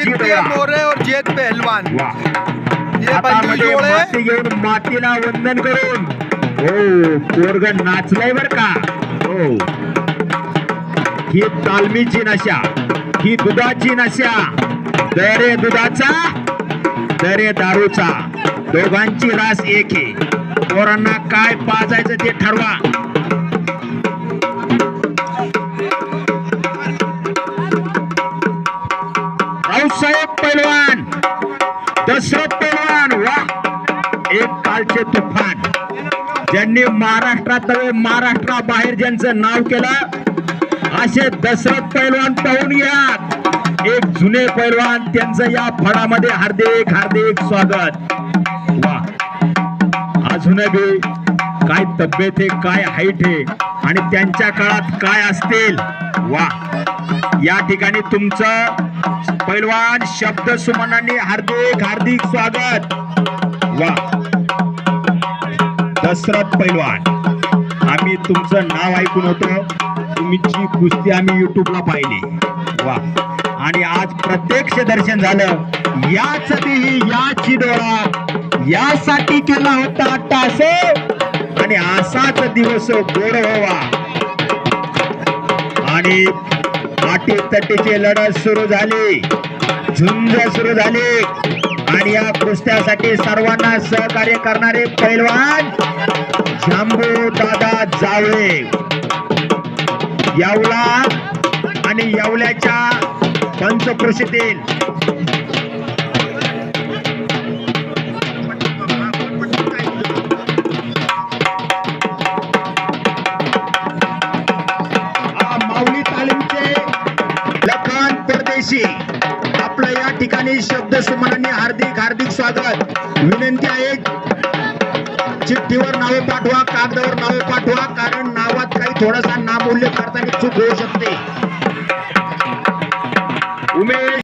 आदित्य मोरे और जेत पहलवान. बंधू है माती घेऊन मातीला वंदन करून. हो पोरग नाचलाय बर का? हो. ही तालमीची नशा ही दुधाची नशा. दरे दुधाचा दरे दारूचा. दोघांची रास एक आहे. पोरांना काय पाजायचं ते ठरवा. रावसाहेब पैलवान दशरथ पैलवान वा एक कालचे तुफान. ज्यांनी महाराष्ट्रात महाराष्ट्राबाहेर ज्यांचं नाव केलं असे दशरथ पैलवान पाहून घ्या एक जुने पैलवान त्यांचं या फळामध्ये हार्दिक हार्दिक स्वागत. वा अजूनही काय तब्येत आहे काय हाईट आहे आणि त्यांच्या काळात काय असतील? वा या ठिकाणी तुमचं पैलवान शब्द सुमनांनी हार्दिक हार्दिक स्वागत. वा. दशरथ पैलवान. आम्ही तुमचं नाव ऐकून होतो. तुमची कुस्ती आम्ही युट्यूबला पाहिली. वा. आणि आज प्रत्यक्ष दर्शन झालं. याच देही याची डोळा. यासाठी केला होता टासे आणि असाच दिवस गोड व्हावा. आणि तटीची लढत सुरू झाली. झुंज सुरू झाली. आणि या कुस्त्यासाठी सर्वांना सहकार्य करणारे पैलवान शंभू दादा जावळे. येवला आणि येवल्याच्या पंचकृषीतील लखन आपलं या ठिकाणी शब्द सुमनांनी हार्दिक हार्दिक स्वागत. विनंती आहे चिठ्ठीवर नावे पाठवा कागदावर नावे पाठवा कारण नावात काही थोडासा नामूल्य करताना चूक होऊ शकते.